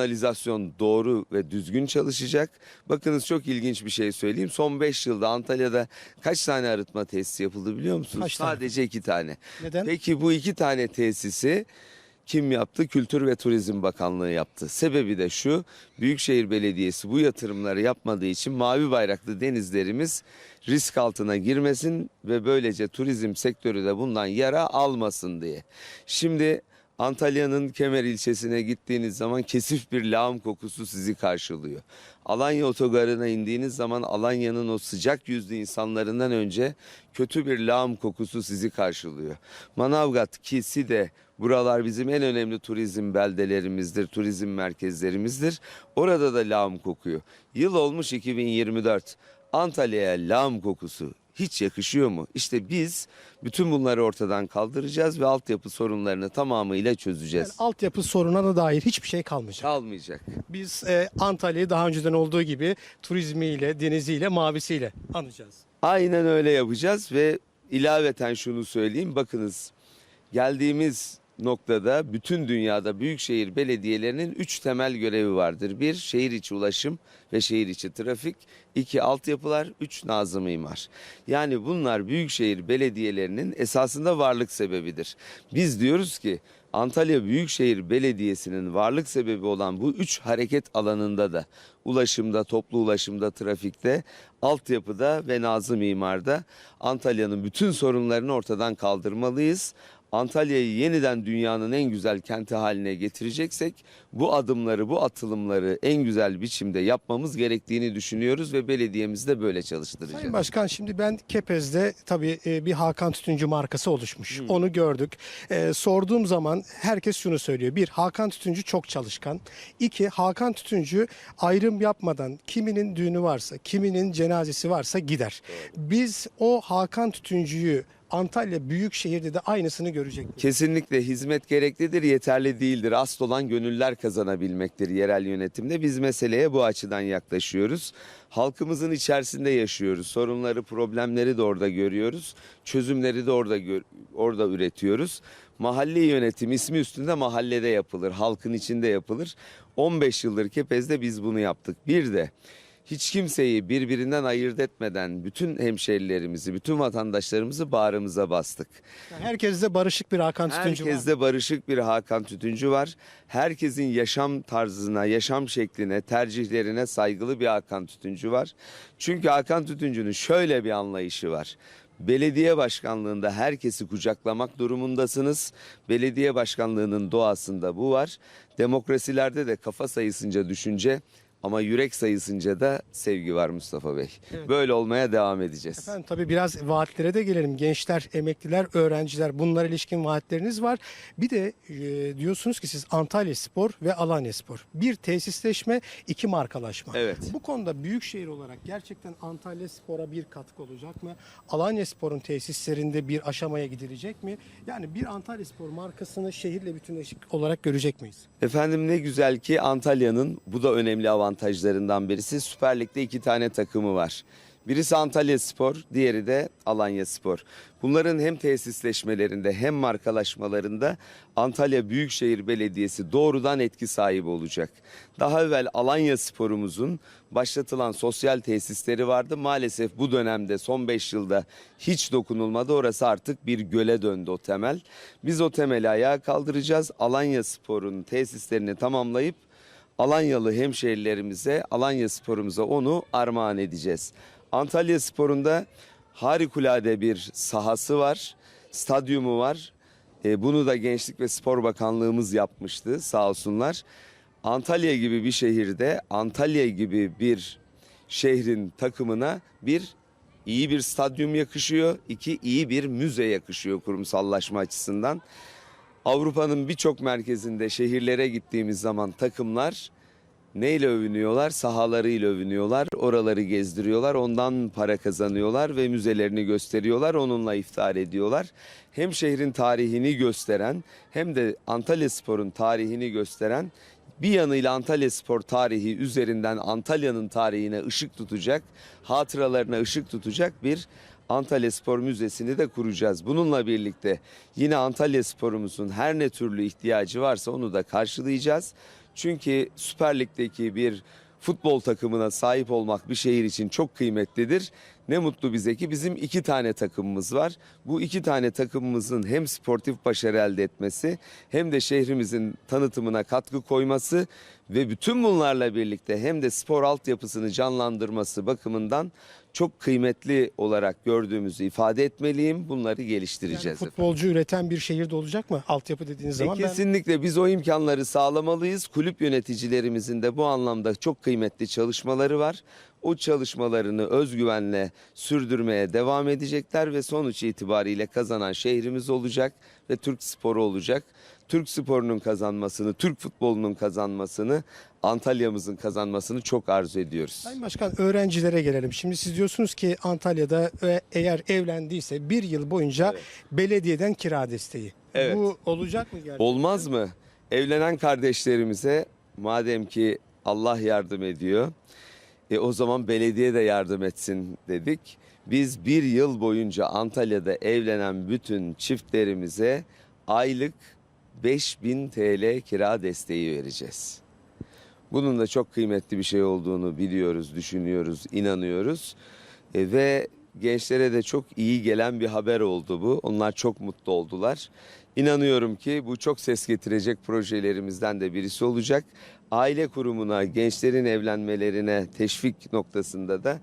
Kanalizasyon doğru ve düzgün çalışacak. Bakınız çok ilginç bir şey söyleyeyim. Son 5 yılda Antalya'da kaç tane arıtma tesisi yapıldı biliyor musunuz? Kaç tane? Sadece 2 tane. Neden? Peki bu iki tane tesisi kim yaptı? Kültür ve Turizm Bakanlığı yaptı. Sebebi de şu, Büyükşehir Belediyesi bu yatırımları yapmadığı için mavi bayraklı denizlerimiz risk altına girmesin ve böylece turizm sektörü de bundan yara almasın diye. Şimdi Antalya'nın Kemer ilçesine gittiğiniz zaman kesif bir lağım kokusu sizi karşılıyor. Alanya otogarına indiğiniz zaman Alanya'nın o sıcak yüzlü insanlarından önce kötü bir lağım kokusu sizi karşılıyor. Manavgat, Kisi de buralar bizim en önemli turizm beldelerimizdir, turizm merkezlerimizdir. Orada da lağım kokuyor. Yıl olmuş 2024. Antalya'ya lağım kokusu hiç yakışıyor mu? İşte biz bütün bunları ortadan kaldıracağız ve altyapı sorunlarını tamamıyla çözeceğiz. Yani altyapı sorununa dair hiçbir şey kalmayacak. Kalmayacak. Biz e, Antalya'yı daha önceden olduğu gibi turizmiyle, deniziyle, mavisiyle anacağız. Aynen öyle yapacağız ve ilaveten şunu söyleyeyim. Bakınız geldiğimiz noktada bütün dünyada büyükşehir belediyelerinin üç temel görevi vardır. Bir, şehir içi ulaşım ve şehir içi trafik. İki, altyapılar. Üç, nazım imar. Yani bunlar büyükşehir belediyelerinin esasında varlık sebebidir. Biz diyoruz ki Antalya Büyükşehir Belediyesi'nin varlık sebebi olan bu üç hareket alanında da ulaşımda, toplu ulaşımda, trafikte, altyapıda ve nazım imarda Antalya'nın bütün sorunlarını ortadan kaldırmalıyız. Antalya'yı yeniden dünyanın en güzel kenti haline getireceksek bu adımları, bu atılımları en güzel biçimde yapmamız gerektiğini düşünüyoruz ve belediyemizi de böyle çalıştıracağız. Sayın Başkan şimdi ben Kepez'de tabii e, bir Hakan Tütüncü markası oluşmuş. Onu gördük. E, sorduğum zaman herkes şunu söylüyor. Bir, Hakan Tütüncü çok çalışkan. İki, Hakan Tütüncü ayrım yapmadan kiminin düğünü varsa, kiminin cenazesi varsa gider. Biz o Hakan Tütüncü'yü Antalya Büyükşehir'de de aynısını görecek? Kesinlikle hizmet gereklidir, yeterli değildir. Asıl olan gönüller kazanabilmektir yerel yönetimde. Biz meseleye bu açıdan yaklaşıyoruz. Halkımızın içerisinde yaşıyoruz. Sorunları, problemleri de orada görüyoruz. Çözümleri de orada orada üretiyoruz. Mahalle yönetim ismi üstünde mahallede yapılır, halkın içinde yapılır. 15 yıldır Kepez'de biz bunu yaptık. Bir de hiç kimseyi birbirinden ayırt etmeden bütün hemşerilerimizi, bütün vatandaşlarımızı bağrımıza bastık. Yani herkeste barışık bir Hakan Tütüncü var. Herkeste barışık bir Hakan Tütüncü var. Herkesin yaşam tarzına, yaşam şekline, tercihlerine saygılı bir Hakan Tütüncü var. Çünkü Hakan Tütüncü'nün şöyle bir anlayışı var. Belediye başkanlığında herkesi kucaklamak durumundasınız. Belediye başkanlığının doğasında bu var. Demokrasilerde de kafa sayısınca düşünce ama yürek sayısınca da sevgi var Mustafa Bey. Evet. Böyle olmaya devam edeceğiz. Efendim tabii biraz vaatlere de gelelim. Gençler, emekliler, öğrenciler bunlara ilişkin vaatleriniz var. Bir de e, diyorsunuz ki siz Antalya Spor ve Alanya Spor. Bir tesisleşme, iki markalaşma. Evet. Bu konuda büyükşehir olarak gerçekten Antalya Spor'a bir katkı olacak mı? Alanya Spor'un tesislerinde bir aşamaya gidilecek mi? Yani bir Antalya Spor markasını şehirle bütünleşik olarak görecek miyiz? Efendim ne güzel ki Antalya'nın bu da önemli avantajlarından birisi. Süper Lig'de iki tane takımı var. Birisi Antalya Spor, diğeri de Alanya Spor. Bunların hem tesisleşmelerinde hem markalaşmalarında Antalya Büyükşehir Belediyesi doğrudan etki sahibi olacak. Daha evvel Alanya Spor'umuzun başlatılan sosyal tesisleri vardı. Maalesef bu dönemde son 5 yılda hiç dokunulmadı. Orası artık bir göle döndü o temel. Biz o temeli ayağa kaldıracağız. Alanya Spor'un tesislerini tamamlayıp Alanyalı hemşehrilerimize, Alanya sporumuza onu armağan edeceğiz. Antalya sporunda harikulade bir sahası var, stadyumu var. E, bunu da Gençlik ve Spor Bakanlığımız yapmıştı sağ olsunlar. Antalya gibi bir şehirde, Antalya gibi bir şehrin takımına bir iyi bir stadyum yakışıyor, iki iyi bir müze yakışıyor kurumsallaşma açısından. Avrupa'nın birçok merkezinde şehirlere gittiğimiz zaman takımlar neyle övünüyorlar? Sahalarıyla övünüyorlar. Oraları gezdiriyorlar. Ondan para kazanıyorlar ve müzelerini gösteriyorlar. Onunla iftihar ediyorlar. Hem şehrin tarihini gösteren hem de Antalya Spor'un tarihini gösteren bir yanıyla Antalya Spor tarihi üzerinden Antalya'nın tarihine ışık tutacak, hatıralarına ışık tutacak bir Antalya Spor Müzesi'ni de kuracağız. Bununla birlikte yine Antalya Spor'umuzun her ne türlü ihtiyacı varsa onu da karşılayacağız. Çünkü Süper Lig'deki bir futbol takımına sahip olmak bir şehir için çok kıymetlidir. Ne mutlu bize ki bizim iki tane takımımız var. Bu iki tane takımımızın hem sportif başarı elde etmesi hem de şehrimizin tanıtımına katkı koyması ve bütün bunlarla birlikte hem de spor altyapısını canlandırması bakımından çok kıymetli olarak gördüğümüzü ifade etmeliyim. Bunları Yani geliştireceğiz. futbolcu üreten bir şehirde olacak mı altyapı dediğiniz E, zaman? Ben- kesinlikle biz o imkanları sağlamalıyız. Kulüp yöneticilerimizin de bu anlamda çok kıymetli çalışmaları var. O çalışmalarını özgüvenle sürdürmeye devam edecekler ve sonuç itibariyle kazanan şehrimiz olacak ve Türk sporu olacak. Türk sporunun kazanmasını, Türk futbolunun kazanmasını, Antalya'mızın kazanmasını çok arzu ediyoruz. Sayın Başkan öğrencilere gelelim. Şimdi siz diyorsunuz ki Antalya'da e, eğer evlendiyse bir yıl boyunca Evet. belediyeden kira desteği. Evet. Bu olacak mı gerçekten? Olmaz mı? Evlenen kardeşlerimize madem ki Allah yardım ediyor, e o zaman belediye de yardım etsin dedik. Biz bir yıl boyunca Antalya'da evlenen bütün çiftlerimize aylık 5000 TL kira desteği vereceğiz. Bunun da çok kıymetli bir şey olduğunu biliyoruz, düşünüyoruz, inanıyoruz. E, ve gençlere de çok iyi gelen bir haber oldu bu. Onlar çok mutlu oldular. İnanıyorum ki bu çok ses getirecek projelerimizden de birisi olacak. Aile kurumuna, gençlerin evlenmelerine teşvik noktasında da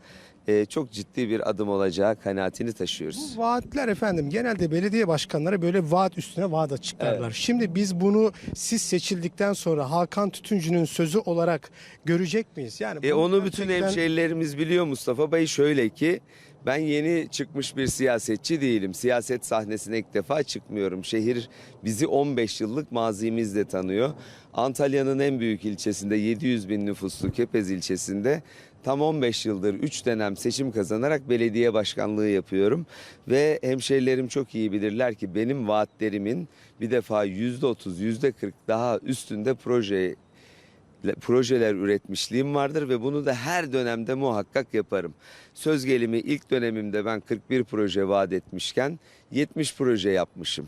e, çok ciddi bir adım olacağı kanaatini taşıyoruz. Bu vaatler efendim genelde belediye başkanları böyle vaat üstüne vaat açıklarlar. Şimdi biz bunu siz seçildikten sonra Hakan Tütüncü'nün sözü olarak görecek miyiz? Yani E onu bütün gerçekten- hemşehrilerimiz biliyor Mustafa Bey şöyle ki ben yeni çıkmış bir siyasetçi değilim. Siyaset sahnesine ilk defa çıkmıyorum. Şehir bizi 15 yıllık mazimizle tanıyor. Antalya'nın en büyük ilçesinde 700 bin nüfuslu Kepez ilçesinde tam 15 yıldır 3 dönem seçim kazanarak belediye başkanlığı yapıyorum. Ve hemşehrilerim çok iyi bilirler ki benim vaatlerimin bir defa %30, %40 daha üstünde proje le- projeler üretmişliğim vardır ve bunu da her dönemde muhakkak yaparım. Söz gelimi ilk dönemimde ben 41 proje vaat etmişken 70 proje yapmışım.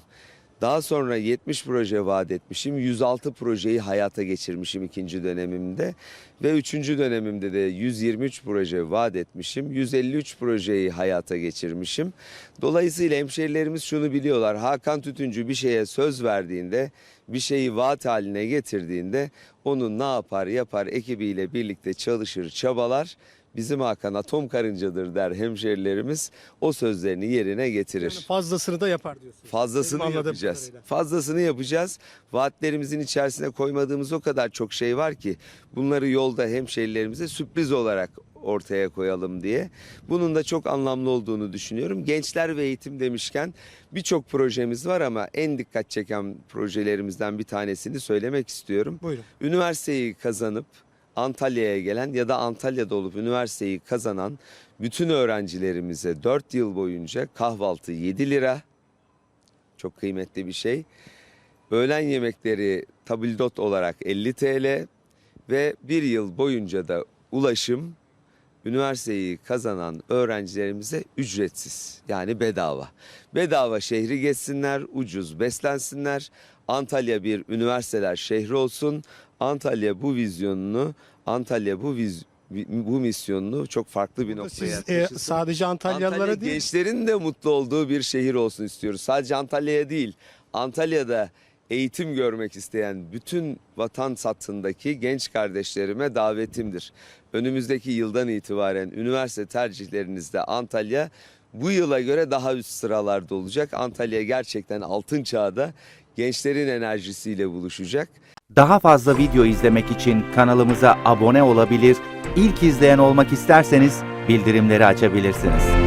Daha sonra 70 proje vaat etmişim. 106 projeyi hayata geçirmişim ikinci dönemimde. Ve üçüncü dönemimde de 123 proje vaat etmişim. 153 projeyi hayata geçirmişim. Dolayısıyla hemşehrilerimiz şunu biliyorlar. Hakan Tütüncü bir şeye söz verdiğinde, bir şeyi vaat haline getirdiğinde onu ne yapar yapar ekibiyle birlikte çalışır, çabalar. Bizim Hakan atom karıncadır der hemşehrilerimiz. O sözlerini yerine getirir. Yani fazlasını da yapar diyorsunuz. Fazlasını Benim yapacağız. kadarıyla. Fazlasını yapacağız. Vaatlerimizin içerisine koymadığımız o kadar çok şey var ki bunları yolda hemşehrilerimize sürpriz olarak ortaya koyalım diye. Bunun da çok anlamlı olduğunu düşünüyorum. Gençler ve eğitim demişken birçok projemiz var ama en dikkat çeken projelerimizden bir tanesini söylemek istiyorum. Buyurun. Üniversiteyi kazanıp Antalya'ya gelen ya da Antalya'da olup üniversiteyi kazanan bütün öğrencilerimize 4 yıl boyunca kahvaltı 7 lira. Çok kıymetli bir şey. Öğlen yemekleri tabildot olarak 50 TL ve bir yıl boyunca da ulaşım üniversiteyi kazanan öğrencilerimize ücretsiz yani bedava. Bedava şehri geçsinler, ucuz beslensinler. Antalya bir üniversiteler şehri olsun. Antalya bu vizyonunu, Antalya bu viz, bu misyonunu çok farklı bir noktaya Siz e, sadece Antalyalılara Antalya değil gençlerin de mutlu olduğu bir şehir olsun istiyoruz. Sadece Antalya'ya değil, Antalya'da eğitim görmek isteyen bütün vatan satındaki genç kardeşlerime davetimdir. Önümüzdeki yıldan itibaren üniversite tercihlerinizde Antalya bu yıla göre daha üst sıralarda olacak. Antalya gerçekten altın çağda gençlerin enerjisiyle buluşacak. Daha fazla video izlemek için kanalımıza abone olabilir, ilk izleyen olmak isterseniz bildirimleri açabilirsiniz.